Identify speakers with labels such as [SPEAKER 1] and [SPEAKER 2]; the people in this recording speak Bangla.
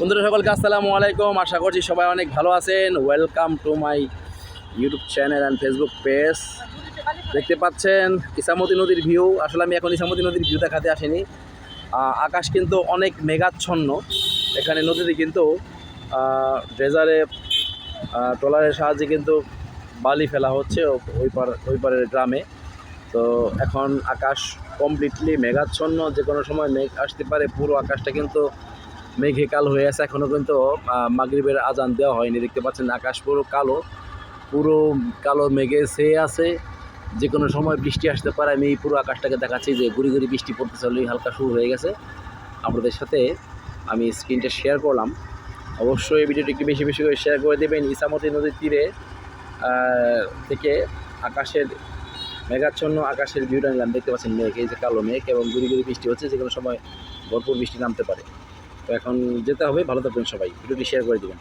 [SPEAKER 1] বন্ধুরা, সকলকে আসসালামু আলাইকুম। আশা করছি সবাই অনেক ভালো আছেন। Welcome to my YouTube channel and Facebook page দেখতে পাচ্ছেন, ইসামতি নদীর ভিউ আসলে আমি এখন ইসামতি নদীর ভিউ দেখাতে আসিনি। আকাশ কিন্তু অনেক মেঘাচ্ছন্ন। এখানে নদীতে কিন্তু ড্রেজারে ট্রলারের সাহায্যে কিন্তু বালি ফেলা হচ্ছে ওই পার ওই পারের গ্রামে। তো এখন আকাশ কমপ্লিটলি মেঘাচ্ছন্ন। যে কোনো সময় মেঘ আসতে পারে, পুরো আকাশটা কিন্তু মেঘে কালো হয়ে আছে। এখনও কিন্তু মাগরিবের আজান দেওয়া হয়নি। দেখতে পাচ্ছেন আকাশ পুরো কালো পুরো কালো মেঘে ছেয়ে আছে। যে কোনো সময় বৃষ্টি আসতে পারে, আমি এই পুরো আকাশটাকে দেখাচ্ছি যে গুড়ি গুড়ি বৃষ্টি পড়তে চলেই হালকা শুরু হয়ে গেছে। আপনাদের সাথে আমি স্ক্রিনটা শেয়ার করলাম। অবশ্যই ভিডিওটি একটু বেশি বেশি করে শেয়ার করে দেবেন। ইসামতি নদীর তীরে থেকে আকাশের মেঘাচ্ছন্ন আকাশের ভিউটা নিলাম। দেখতে পাচ্ছেন মেঘ, এই যে কালো মেঘ এবং গুড়ি গুড়ি বৃষ্টি হচ্ছে যে কোনো সময় ভরপুর বৃষ্টি নামতে পারে। তো এখন যেতে হবে ভালো থাকবেন সবাই। ভিডিওটি শেয়ার করে দেবেন।